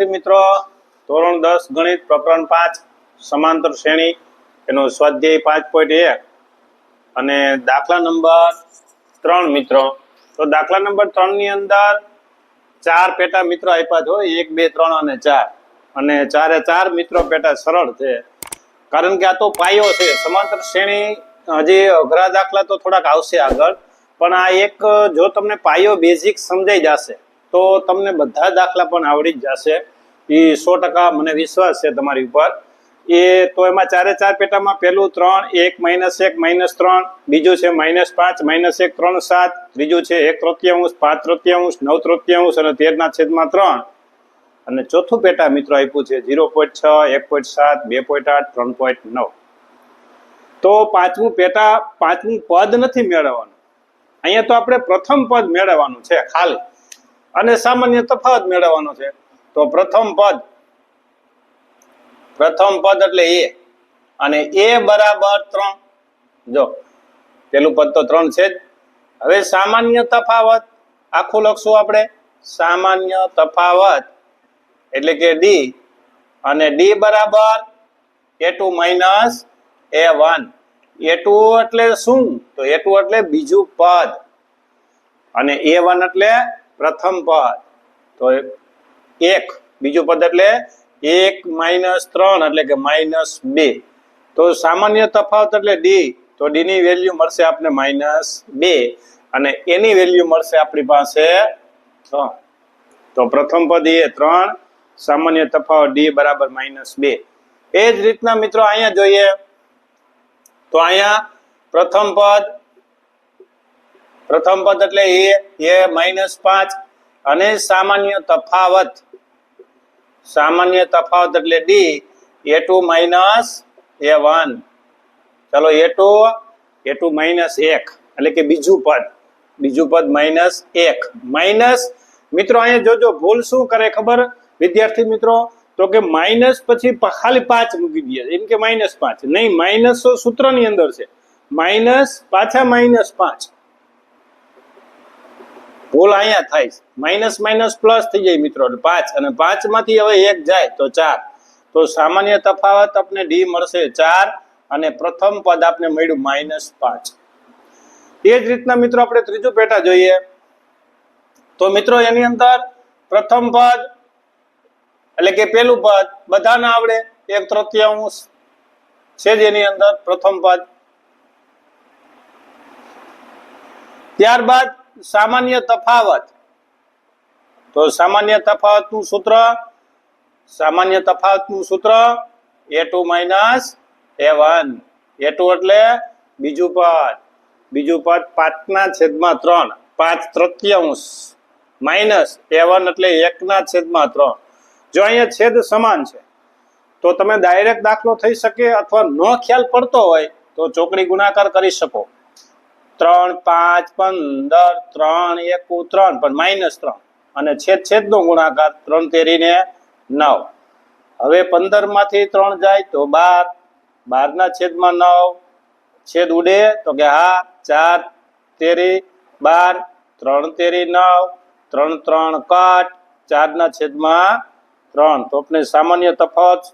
વિદ્યાર્થી મિત્રો, ધોરણ દસ ગણિત પ્રકરણ પાંચ, સમાંતર શ્રેણી, એનો સ્વાધ્યાય પાંચ પોઈન્ટ એક. અને દાખલા નંબર ત્રણ મિત્રો, તો દાખલા નંબર ત્રણની અંદર ચાર પેટા મિત્રો આપ્યા છો એક, બે, ત્રણ અને ચાર. અને ચારે ચાર મિત્રો પેટા સરળ છે. કારણ કે આ તો પાયો છે, સમાંતર શ્રેણી, હજી અઘરા દાખલા તો થોડાક આવશે આગળ. પણ આ એક, જો તમને પાયો બેઝિક સમજાઈ જશે તો તમને બધા દાખલા પણ આવડી જ જશે. એ સો ટકા મને વિશ્વાસ છે તમારી ઉપર. એ તો એમાં ચારે ચાર પેટામાં પહેલું ત્રણ, એક માઇનસ એક, માઇનસ ત્રણ, બીજું છે માઇનસ પાંચ, માઇનસ એક, ત્રણ, સાત, ત્રીજું છે એક તૃતીયાંશ, પાંચ તૃતીયાંશ, નવ તૃતીયાંશ અને તેરના છેદમાં ત્રણ. અને ચોથું પેટા મિત્રો આપ્યું છે ઝીરો પોઈન્ટ છ, એક પોઈન્ટ સાત, બે પોઈન્ટ આઠ, ત્રણ પોઈન્ટ નવ. તો પાંચમું પેટા પાંચમું પદ નથી મેળવવાનું. અહીંયા તો આપણે પ્રથમ પદ મેળવવાનું છે ખાલી. અને સામાન્ય તફાવત મેળવવાનો છે. તો પ્રથમ પદ. પ્રથમ પદ એટલે એ. અને એ બરાબર ત્રણ. જો, પેલું પદ તો ત્રણ છે જ. હવે સામાન્ય તફાવત. આખું લખશું આપણે. સામાન્ય તફાવત. એટલે કે ડી અને ડી બરાબર A two minus A one. A two એટલે શું? તો એ ટુ એટલે બીજું પદ. અને એ વન એટલે પ્રથમ પદ. તો એક, બીજું પદ એટલે એક માઇનસ ત્રણ એટલે કે માઇનસ બે. તો સામાન્ય તફાવત એટલે ડી તો ડી ની વેલ્યુ મળશે આપણે માઇનસ બે. અને એની વેલ્યુ મળશે આપણી પાસે ત્રણ. તો પ્રથમ પદ એ ત્રણ, સામાન્ય તફાવત ડી બરાબર માઇનસ બે. એ જ રીતના મિત્રો અહીંયા જોઈએ. તો અહીંયા પ્રથમ પદ પ્રથમ પદ એટલે એ એ માઇનસ પાંચ. અને સામાન્ય તફાવત સામાન્ય તફાવત એટલે D A two minus A one. ચલો A two A two minus A, એટલે કે બીજું પદ. બીજું પદ માઇનસ એક. માઇનસ, મિત્રો અહીંયા જોજો, ભૂલ શું કરે ખબર? વિદ્યાર્થી મિત્રો, તો કે માઇનસ પછી ખાલી પાંચ મૂકી દે એમ કે માઇનસ પાંચ. નહીં, માઇનસ સૂત્રની અંદર છે. માઇનસ પાછા માઇનસ પાંચ. ભૂલ અહીંયા થાય માઇનસ માઇનસ પ્લસ થઈ જાય મિત્રો. પાંચ. અને પાંચમાંથી હવે એક જાય તો ચાર. તો સામાન્ય તફાવત આપને ડી મળશે ચાર અને પ્રથમ પદ આપને મળ્યું માઇનસ પાંચ. એ જ રીતના મિત્રો આપણે ત્રીજું પેટા જોઈએ. તો મિત્રો એની અંદર પ્રથમ પદ એટલે કે પેલું પદ બધાને આવડે. એક તૃતીયાંશ છે જ એની અંદર પ્રથમ પદ. ત્યારબાદ સામાન્ય તફાવત. તો સામાન્ય તફાવતનું સૂત્ર, સામાન્ય તફાવતનું સૂત્ર A two minus A one A two એટલે બીજું પદ. બીજું પદ પાંચના છેદમાં ત્રણ. પાંચ તૃતીયાંશ. માઇનસ એ વન એટલે એકના છેદમાં ત્રણ. જો અહીંયા છેદ સમાન છે, તો તમે ડાયરેક્ટ દાખલો થઈ શકે અથવા ન ખ્યાલ પડતો હોય તો ચોકડી ગુણાકાર કરી શકો. ત્રણ, પાંચ, પંદર, ત્રણ, એકુ ત્રણ, પણ માઇનસ ત્રણ. અને છેદ, છેદનો ગુણાકાર ત્રણ તેરીને નવ. હવે પંદરમાંથી ત્રણ જાય તો બાર. બારના છેદમાં નવ. છેદ ઉડે તો કે હા, ચાર તેરી, બાર, ત્રણ તેરી નવ, ત્રણ ત્રણ કટ, ચારના છેદમાં ત્રણ. તો આપણે સામાન્ય તફાવત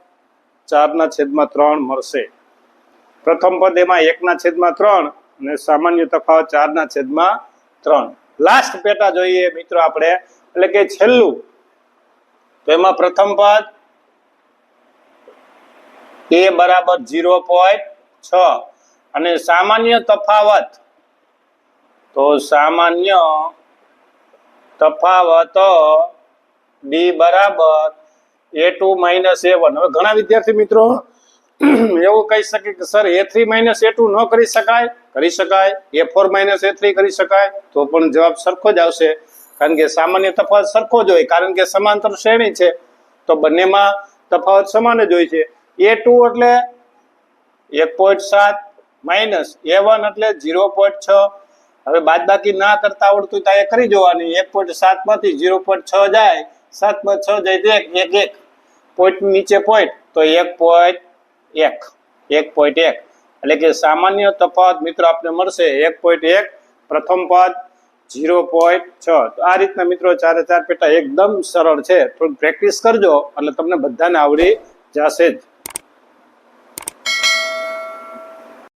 ચારના છેદમાં ત્રણ મળશે. પ્રથમ પદ એમાં એકના છેદમાં ત્રણ અને સામાન્ય તફાવત ચારના છેદમાં ત્રણ. લાસ્ટ પેટા જોઈએ મિત્રો આપણે. એટલે કે છેલ્લું. તો એમાં પ્રથમ પદ એ બરાબર ઝીરો પોઈન્ટ છ. અને સામાન્ય તફાવત તો સામાન્ય તફાવત ડી બરાબર એ ટુ માઇનસ હવે ઘણા વિદ્યાર્થી મિત્રો એવું કહી શકે કે, sir A three minus A two ન કરી શકાય. કરી શકાય. A four minus A three કરી શકાય. તો પણ જવાબ સરખો જ આવશે. કારણ કે સામાન્ય તફાવત સરખો જ હોય. કારણ કે સમાંતર શ્રેણી છે. તો બંનેમાં તફાવત સમાન જ હોય છે. એ ટુ એટલે એક પોઈન્ટ સાત, માઇનસ એ વન એટલે ઝીરો પોઈન્ટ છ. હવે બાદબાકી ના કરતા આવડતું તો એ કરી જોવાની. એક પોઈન્ટ સાતમાંથી ઝીરો પોઈન્ટ છ જાય. સાતમાં છ જાય એક એક એક. પોઈન્ટ નીચે પોઈન્ટ તો એક પોઈન્ટ એક એક પોઈન્ટ એક. એટલે કે સામાન્ય તફાવત મિત્રો આપને મળશે એક પોઈન્ટ એક, પ્રથમ પદ ઝીરો પોઈન્ટ છ. તો આ રીતના મિત્રો ચારે ચાર પેટા એકદમ સરળ છે. પ્રેક્ટિસ કરજો, એટલે તમને બધાને આવડી જશે જ.